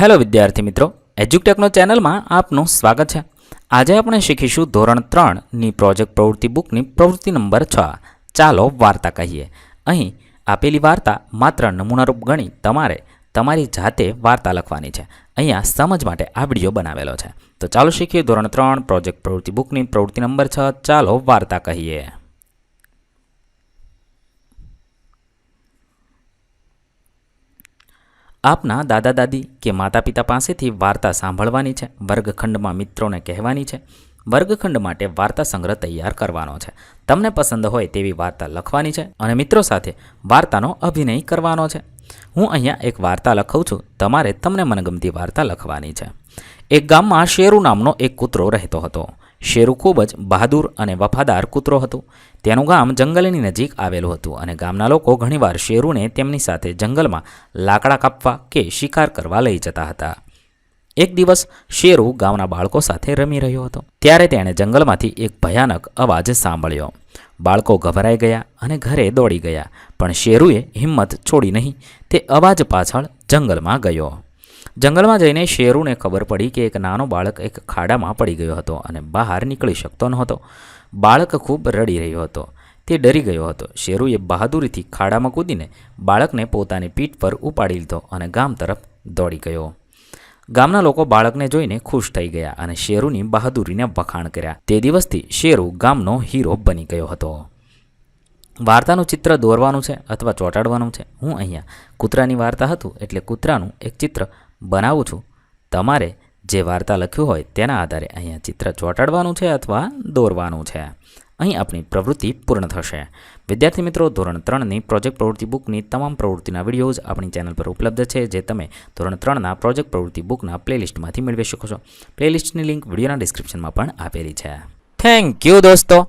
Hello વિદ્યાર્થી મિત્રો એજ્યુટેકનો ચેનલમાં આપનું સ્વાગત છે. આજે આપણે શીખીશું ધોરણ ત્રણની પ્રોજેક્ટ પ્રવૃત્તિ બુકની પ્રવૃત્તિ નંબર છ. ચાલો વાર્તા કહીએ. અહીં આપેલી વાર્તા માત્ર નમૂનારૂપ ગણી તમારે તમારી જાતે વાર્તા લખવાની છે. અહીંયા સમજ માટે આ વીડિયો બનાવેલો છે. તો ચાલો શીખીએ ધોરણ ત્રણ પ્રોજેક્ટ પ્રવૃત્તિ બુકની પ્રવૃત્તિ નંબર છ. ચાલો વાર્તા કહીએ. આપના દાદા દાદી કે માતા પિતા પાસેથી વાર્તા સાંભળવાની છે, વર્ગખંડમાં મિત્રોને કહેવાની છે, વર્ગખંડ માટે વાર્તા સંગ્રહ તૈયાર કરવાનો છે. તમને પસંદ હોય તેવી વાર્તા લખવાની છે અને મિત્રો સાથે વાર્તાનો અભિનય કરવાનો છે. હું અહીંયા એક વાર્તા લખું છું, તમારે તમને મનગમતી વાર્તા લખવાની છે. એક ગામમાં શેરુ નામનો એક કૂતરો રહેતો હતો. શેરુ ખૂબ જ બહાદુર અને વફાદાર કૂતરો હતો. તેનું ગામ જંગલની નજીક આવેલું હતું અને ગામના લોકો ઘણીવાર શેરુને તેમની સાથે જંગલમાં લાકડા કાપવા કે શિકાર કરવા લઈ જતા હતા. એક દિવસ શેરુ ગામના બાળકો સાથે રમી રહ્યો હતો. ત્યારે તેણે જંગલમાંથી એક ભયાનક અવાજ સાંભળ્યો. બાળકો ગભરાઈ ગયા અને ઘરે દોડી ગયા, પણ શેરુએ હિંમત છોડી નહીં. તે અવાજ પાછળ જંગલમાં ગયો. જંગલમાં જઈને શેરુને ખબર પડી કે એક નાનો બાળક એક ખાડામાં પડી ગયો હતો અને બહાર નીકળી શકતો નહોતો. બાળક ખૂબ રડી રહ્યો હતો. તે ડરી ગયો હતો. શેરુએ બહાદુરીથી ખાડામાં કૂદીને બાળકને પોતાની પીઠ પર ઉપાડી લીધો અને ગામ તરફ દોડી ગયો. ગામના લોકો બાળકને જોઈને ખુશ થઈ ગયા અને શેરુની બહાદુરીને વખાણ કર્યા. તે દિવસથી શેરુ ગામનો હીરો બની ગયો હતો. વાર્તાનું ચિત્ર દોરવાનું છે અથવા ચોંટાડવાનું છે. હું અહીંયા કૂતરાની વાર્તા હતું એટલે કૂતરાનું એક ચિત્ર બનાવું છું. તમારે જે વાર્તા લખ્યું હોય તેના આધારે અહીંયા ચિત્ર ચોંટાડવાનું છે અથવા દોરવાનું છે. અહીં આપણી પ્રવૃત્તિ પૂર્ણ થશે. વિદ્યાર્થી મિત્રો, ધોરણ ત્રણની પ્રોજેક્ટ પ્રવૃત્તિ બુકની તમામ પ્રવૃત્તિના વિડીયોઝ આપણી ચેનલ પર ઉપલબ્ધ છે, જે તમે ધોરણ ત્રણના પ્રોજેક્ટ પ્રવૃત્તિ બુકના પ્લેલિસ્ટમાંથી મેળવી શકો છો. પ્લેલિસ્ટની લિંક વિડીયોના ડિસ્ક્રિપ્શનમાં પણ આપેલી છે. થેન્ક યુ દોસ્તો!